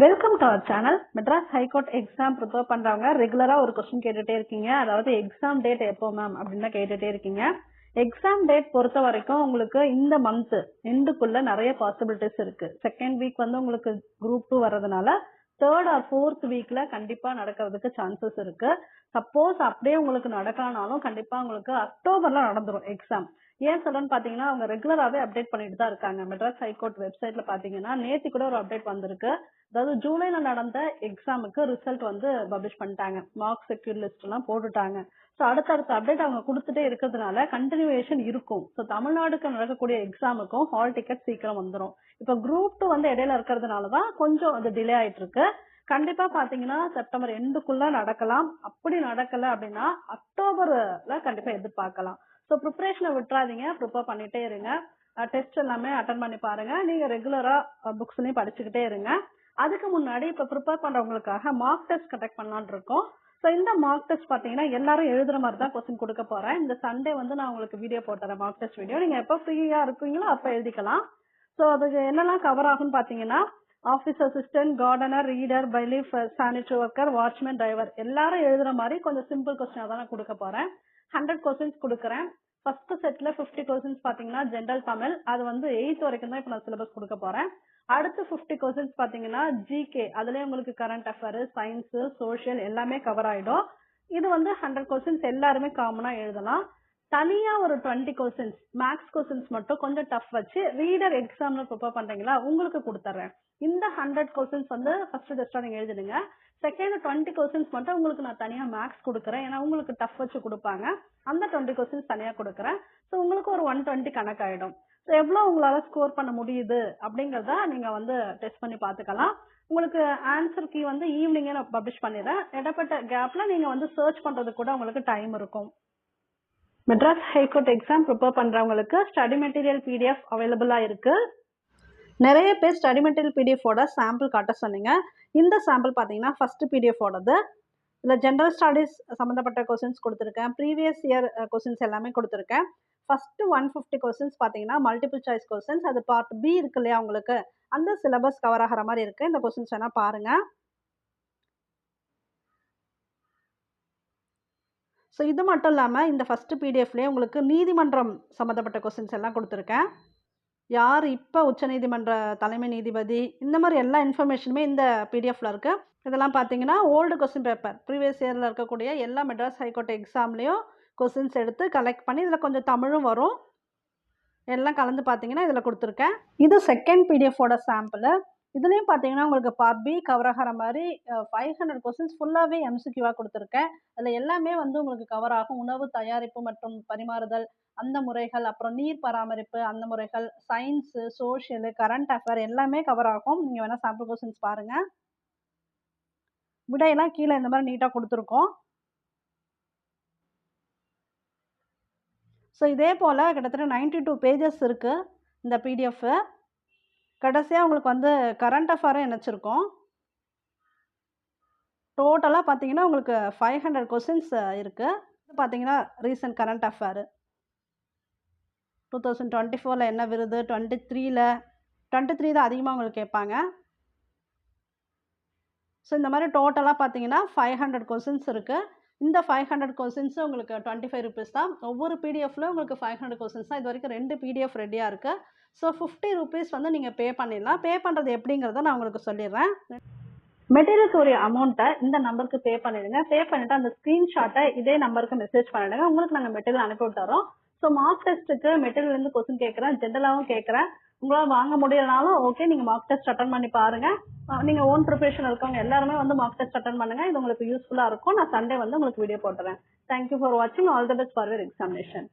Welcome to our channel Madras high court exam prepare பண்றவங்க ரெகுலரா ஒரு கொஸ்டின் கேட்டுட்டே இருக்கீங்க. அதாவது எக்ஸாம் டேட் எப்போ மேம் அப்படின்னு கேட்டுட்டே இருக்கீங்க. எக்ஸாம் டேட் பொறுத்த வரைக்கும் உங்களுக்கு இந்த மந்த் எண்டுக்குள்ள நிறைய பாசிபிலிட்டிஸ் இருக்கு. செகண்ட் வீக் வந்து உங்களுக்கு குரூப் டூ வர்றதுனால தேர்ட் ஆர் ஃபோர்த் வீக்ல கண்டிப்பா நடக்கிறதுக்கு சான்சஸ் இருக்கு. சப்போஸ் அப்படியே உங்களுக்கு நடக்கலனாலும் கண்டிப்பா உங்களுக்கு அக்டோபர்ல நடந்துரும் எக்ஸாம் ஏன் சொல்றேன்னு பாத்தீங்கன்னா அவங்க ரெகுலராகவே அப்டேட் பண்ணிட்டு தான் இருக்காங்க. மெட்ராஸ் ஹைகோர்ட் வெப்சைட்ல பாத்தீங்கன்னா நேத்து கூட ஒரு அப்டேட் வந்திருக்கு. அதாவது ஜூலைல நடந்த எக்ஸாமுக்கு ரிசல்ட் வந்து பப்ளிஷ் பண்ணிட்டாங்க. மார்க் செக்யூர் லிஸ்ட் எல்லாம் போட்டுட்டாங்க. ஸோ அடுத்தடுத்த அப்டேட் அவங்க கொடுத்துட்டே இருக்கிறதுனால கண்டினியூவேஷன் இருக்கும். ஸோ தமிழ்நாடுக்கு நடக்கக்கூடிய எக்ஸாமுக்கும் ஹால் டிக்கெட் சீக்கிரம் வந்துடும் இப்போ குரூப் டூ வந்து இடையில இருக்கிறதுனால தான் கொஞ்சம் அது டிலே ஆயிட்டு இருக்கு. கண்டிப்பா பாத்தீங்கன்னா செப்டம்பர் எண்டுக்குள்ள நடக்கலாம். அப்படி நடக்கல அப்படின்னா அக்டோபர்ல கண்டிப்பா எதிர்பார்க்கலாம். ஸோ ப்ரிப்பரேஷனை விட்டுறாதீங்க. ப்ரிப்பேர் பண்ணிட்டே இருங்க. டெஸ்ட் எல்லாமே அட்டன் பண்ணி பாருங்க. நீங்க ரெகுலரா புக்ஸ்லயும் படிச்சுக்கிட்டே இருங்க. அதுக்கு முன்னாடி இப்ப ப்ரிப்பேர் பண்றவங்களுக்காக மார்க் டெஸ்ட் கண்டக்ட் பண்ணலான் இருக்கோம். ஸோ இந்த மார்க் டெஸ்ட் பார்த்தீங்கன்னா எல்லாரும் எழுதுற மாதிரி தான் கொஸ்டின் கொடுக்க போறேன். இந்த சண்டே வந்து நான் உங்களுக்கு வீடியோ போட்டுறேன் மார்க் டெஸ்ட் வீடியோ நீங்க எப்போ ஃப்ரீயா இருக்கீங்களோ அப்போ எழுதிக்கலாம். ஸோ அதுக்கு என்னெல்லாம் கவர் ஆகும்னு பாத்தீங்கன்னா office assistant gardener reader bailiff sanitary worker watchman driver எல்லாரும் எழுதுற மாதிரி கொஞ்சம் சிம்பிள் கொஸ்டினாக தான் நான் கொடுக்க போறேன். ஹண்ட்ரட் கொஸ்டின்ஸ் கொடுக்குறேன். ஃபர்ஸ்ட் செட்ல ஃபிஃப்டி கொஸ்டின்ஸ் பாத்தீங்கன்னா ஜென்ரல் தமிழ். அது வந்து எயித் வரைக்கும் தான் இப்போ நான் சிலபஸ் கொடுக்க போறேன். அடுத்து ஃபிஃப்டி கொஸ்டின்ஸ் பாத்தீங்கன்னா ஜிகே அதுலயே உங்களுக்கு கரண்ட் அஃபேர் சயின்ஸ் சோஷியல் எல்லாமே கவர் ஆயிடும். இது வந்து ஹண்ட்ரட் கொஸ்டின்ஸ் எல்லாருமே காமனா எழுதலாம். தனியா ஒரு டுவெண்ட்டி கொஸ்டின்ஸ் மேக்ஸ் கொஸ்டின்ஸ் மட்டும் கொஞ்சம் டஃப் வச்சு ரீடர் எக்ஸாம்ல ப்ரிப்பேர் பண்றீங்களா உங்களுக்கு கொடுத்துறேன். இந்த ஹண்ட்ரட் கொஸ்டின்ஸ் வந்து ஃபர்ஸ்ட் டெஸ்டா நீங்க எழுதிடுங்க. செகண்ட் டுவெண்ட்டி கொஸ்டின்ஸ் மட்டும் உங்களுக்கு நான் தனியாக மேக்ஸ் கொடுக்குறேன். ஏன்னா உங்களுக்கு டஃப் வச்சு கொடுப்பாங்க. அந்த டுவெண்ட்டி கொஸ்டின்ஸ் தனியாக கொடுக்குறேன். ஸோ உங்களுக்கு ஒரு ஒன் டுவெண்ட்டி கணக்காயிடும். ஸோ எவ்வளோ உங்களால் ஸ்கோர் பண்ண முடியுது அப்படிங்கிறத நீங்கள் வந்து டெஸ்ட் பண்ணி பார்த்துக்கலாம். உங்களுக்கு ஆன்சர் கீ வந்து ஈவினிங்கே நான் பப்ளிஷ் பண்ணிடுறேன். இடப்பட்ட கேப்பில் நீங்கள் வந்து சர்ச் பண்ணுறது கூட உங்களுக்கு டைம் இருக்கும். Madras high court exam prepare பண்ணுறவங்களுக்கு ஸ்டடி மெட்டீரியல் பிடிஎஃப் அவைலபிளா இருக்கு. நிறைய பேர் ஸ்டடி மெட்டீரியல் பிடிஎஃபோட சாம்பிள் காட்ட சொன்னீங்க. இந்த சாம்பிள் பார்த்தீங்கன்னா ஃபஸ்ட்டு பிடிஎஃபோடது இதில் ஜென்ரல் ஸ்டடீஸ் சம்மந்தப்பட்ட கொஸ்டின்ஸ் கொடுத்துருக்கேன். ப்ரீவியஸ் இயர் கொஸ்டின்ஸ் எல்லாமே கொடுத்துருக்கேன். ஃபஸ்ட்டு ஒன் ஃபிஃப்டி கொஸ்டின்ஸ் பார்த்தீங்கன்னா மல்டிபிள் சாய்ஸ் கொஸ்டின்ஸ் அது பார்ட் பி இருக்கு இல்லையா உங்களுக்கு? அந்த சிலபஸ் கவர் ஆகிற மாதிரி இருக்குது இந்த கொஸ்டின்ஸ் வேணால் பாருங்கள் ஸோ இது மட்டும் இல்லாமல் இந்த ஃபர்ஸ்ட் பிடிஎஃப்லேயே உங்களுக்கு நீதிமன்றம் சம்மந்தப்பட்ட கொஸ்டின்ஸ் எல்லாம் கொடுத்துருக்கேன். யார் இப்போ உச்சநீதிமன்ற தலைமை நீதிபதி? இந்த மாதிரி எல்லா இன்ஃபர்மேஷனுமே இந்த பிடிஎஃப்ல இருக்கு. இதெல்லாம் பார்த்தீங்கன்னா ஓல்டு கொஸ்டின் பேப்பர் ப்ரீவியஸ் இயரில் இருக்கக்கூடிய எல்லா மெட்ராஸ் ஹைகோர்ட் எக்ஸாம்லேயும் கொஸ்டின்ஸ் எடுத்து கலெக்ட் பண்ணி இதில் கொஞ்சம் தமிழும் வரும். எல்லாம் கலந்து பார்த்தீங்கன்னா இதில் கொடுத்துருக்கேன். இது செகண்ட் பிடிஎஃபோட சாம்பிள் இதுலேயும் பார்த்தீங்கன்னா உங்களுக்கு பார்ட் பி கவர் ஆகிற மாதிரி ஃபைவ் ஹண்ட்ரட் கொஸ்டின்ஸ் ஃபுல்லாகவே எம்சிக்யூவாக கொடுத்துருக்கேன். அதில் எல்லாமே வந்து உங்களுக்கு கவர் ஆகும். உணவு தயாரிப்பு மற்றும் பரிமாறுதல் அந்த முறைகள் அப்புறம் நீர் பராமரிப்பு அந்த முறைகள் சயின்ஸு சோஷியலு கரண்ட் அஃபேர் எல்லாமே கவர் ஆகும். நீங்கள் வேணால் சாம்பிள் கொஸ்டின்ஸ் பாருங்கள் விடையெல்லாம் கீழே இந்த மாதிரி நீட்டாக கொடுத்துருக்கோம். ஸோ இதே போல் கிட்டத்தட்ட நைன்டி டூ பேஜஸ் இருக்குது இந்த பிடிஎஃப் கடைசியாக உங்களுக்கு வந்து கரண்ட் அஃபேரும் இணைச்சிருக்கோம். டோட்டலாக பார்த்தீங்கன்னா உங்களுக்கு ஃபைவ் ஹண்ட்ரட் கொஸ்டின்ஸ் இருக்குது பார்த்தீங்கன்னா recent current affair two thousand twenty ஃபோரில் என்ன விருது? டுவெண்ட்டி த்ரீயில் டுவெண்ட்டி த்ரீ தான் அதிகமாக உங்களுக்கு கேட்பாங்க. ஸோ இந்த மாதிரி டோட்டலாக பார்த்தீங்கன்னா ஃபைவ் ஹண்ட்ரட் கொஸ்டின்ஸ் இருக்குது இந்த ஃபைவ் ஹண்ட்ரட் கொஸ்டின்ஸ் உங்களுக்கு டுவெண்ட்டி ஃபைவ் ருபீஸ் தான். ஒவ்வொரு பிடிஎஃப்ல உங்களுக்கு ஃபைவ் ஹண்ட்ரட் கொஸ்டின்ஸ் தான். இது வரைக்கும் ரெண்டு பிடிஎஃப் ரெடியாக இருக்குது ஸோ ஃபிஃப்டி ருபீஸ் வந்து நீங்கள் பே பண்ணிடலாம். பே பண்ணுறது எப்படிங்கிறத நான் உங்களுக்கு சொல்லிடுறேன். மெட்டீரியல்ஸ் உரிய அமௌண்ட்டை இந்த நம்பருக்கு பே பண்ணிடுங்க. பே பண்ணிவிட்டு அந்த ஸ்க்ரீன்ஷாட்டை இதே நம்பருக்கு மெசேஜ் பண்ணிடுங்க. உங்களுக்கு நாங்கள் மெட்டீரியல் அனுப்பி விட்டுறோம். ஸோ மார்க் டெஸ்ட்டுக்கு மெட்டீரியல் இருந்து கொஸ்டின் கேட்குறேன் ஜென்ரலாகவும் கேட்குறேன். உங்களால் வாங்க முடியலனாலும் ஓகே நீங்கள் மார்க் டெஸ்ட் அட்டன் பண்ணி பாருங்க. நீங்கள் ஓன் ப்ரிப்பரேஷன் இருக்கவங்க எல்லாருமே வந்து மார்க் டெஸ்ட் அட்டன் பண்ணுங்க. இது உங்களுக்கு யூஸ்ஃபுல்லாக இருக்கும். நான் சண்டே வந்து உங்களுக்கு வீடியோ போட்டுறேன். தேங்க்யூ ஃபார் வாட்சிங் all the best for examination